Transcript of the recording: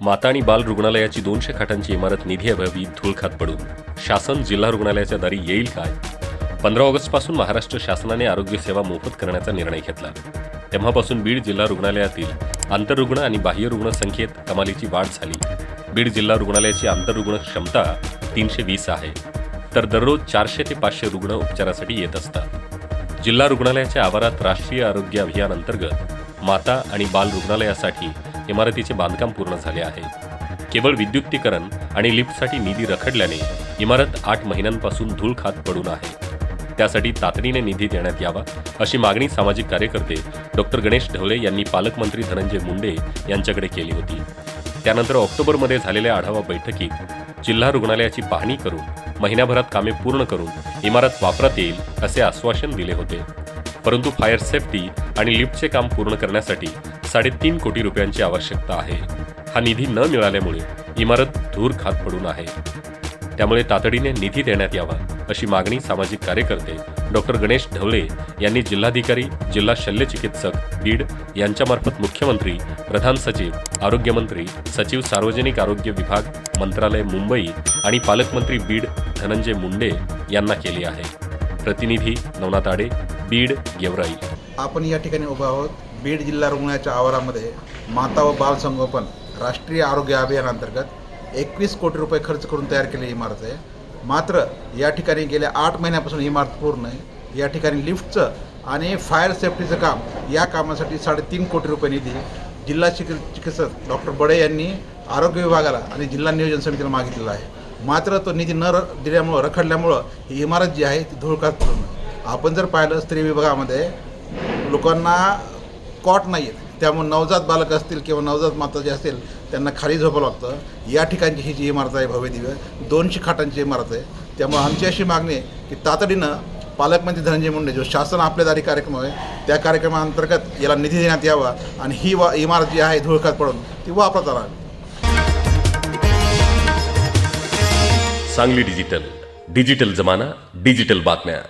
माता आणि बाल रुग्णालयाची दोनशे खाटांची इमारत निधी अभावी धूळखात पडून. शासन जिल्हा रुग्णालयाच्या दारी येईल काय? पंधरा ऑगस्टपासून महाराष्ट्र शासनाने आरोग्य सेवा मोफत करण्याचा निर्णय घेतला. तेव्हापासून बीड जिल्हा रुग्णालयातील आंतररुग्ण आणि बाह्य रुग्ण संख्येत कमालीची वाढ झाली. बीड जिल्हा रुग्णालयाची आंतररुग्ण क्षमता तीनशे वीस आहे. तर दररोज चारशे ते पाचशे रुग्ण उपचारासाठी येत असतात. जिल्हा रुग्णालयाच्या आवारात राष्ट्रीय आरोग्य अभियान अंतर्गत माता आणि बाल रुग्णालयासाठी इमारतीचे बांधकाम पूर्ण झाले आहे. केवळ विद्युतीकरण आणि लिफ्टसाठी निधी रखडल्याने इमारत आठ महिन्यांपासून धूळ खात पडून आहे. त्यासाठी तातडीने निधी देण्यात यावा अशी मागणी सामाजिक कार्यकर्ते डॉक्टर गणेश ढवळे यांनी पालकमंत्री धनंजय मुंडे यांच्याकडे केली होती. त्यानंतर ऑक्टोबरमध्ये झालेल्या आढावा बैठकीत जिल्हा रुग्णालयाची पाहणी करून महिन्याभरात कामे पूर्ण करून इमारत वापरात येईल असे आश्वासन दिले होते. परंतु फायर सेफ्टी आणि लिफ्टचे काम पूर्ण करण्यासाठी साडेतीन कोटी रुपयांची आवश्यकता आहे. हा निधी न मिळाल्यामुळे इमारत धूर खात पडून आहे. त्यामुळे तातडीने निधी देण्यात यावा अशी मागणी सामाजिक कार्यकर्ते डॉक्टर गणेश ढवळे यांनी जिल्हाधिकारी जिल्हा शल्यचिकित्सक बीड यांच्यामार्फत मुख्यमंत्री प्रधान सचिव आरोग्यमंत्री सचिव सार्वजनिक आरोग्य विभाग मंत्रालय मुंबई आणि पालकमंत्री बीड धनंजय मुंडे यांना केली आहे. प्रतिनिधी नवनाथ आडे बीड गेवराई. आपण या ठिकाणी उभा आहोत. बीड जिल्हा रुग्णालयाच्या आवारामध्ये माता व बाल संगोपन राष्ट्रीय आरोग्य अभियानांतर्गत एकवीस कोटी रुपये खर्च करून तयार केलेली इमारत आहे. मात्र या ठिकाणी गेल्या आठ महिन्यापासून इमारत पूर्ण आहे. या ठिकाणी लिफ्टचं आणि फायर सेफ्टीचं काम या कामासाठी साडेतीन कोटी रुपये निधी जिल्हा चिकि चिकित्सक डॉक्टर बडे यांनी आरोग्य विभागाला आणि जिल्हा नियोजन समितीला मागितलेला आहे. मात्र तो निधी न र दिल्यामुळं रखडल्यामुळं ही इमारत जी आहे ती धुळकात पूर्ण आहे. आपण जर पाहिलं स्त्री विभागामध्ये लोकांना कॉट नाही आहेत त्यामुळे नवजात बालक असतील किंवा नवजात माता जे असतील त्यांना खाली झोपावं लागतं. या ठिकाणची ही जी इमारत आहे भव्य दिव्य दोनशे खाटांची इमारत आहे. त्यामुळे आमची अशी मागणी आहे की तातडीनं पालकमंत्री धनंजय मुंडे जो शासन आपल्यादारी कार्यक्रम आहे त्या कार्यक्रमाअंतर्गत याला निधी देण्यात यावा आणि ही वा इमारत जी आहे धुळखात पडून ती वापरता राहावी सांगली डिजिटल. डिजिटल जमाना डिजिटल बातम्या.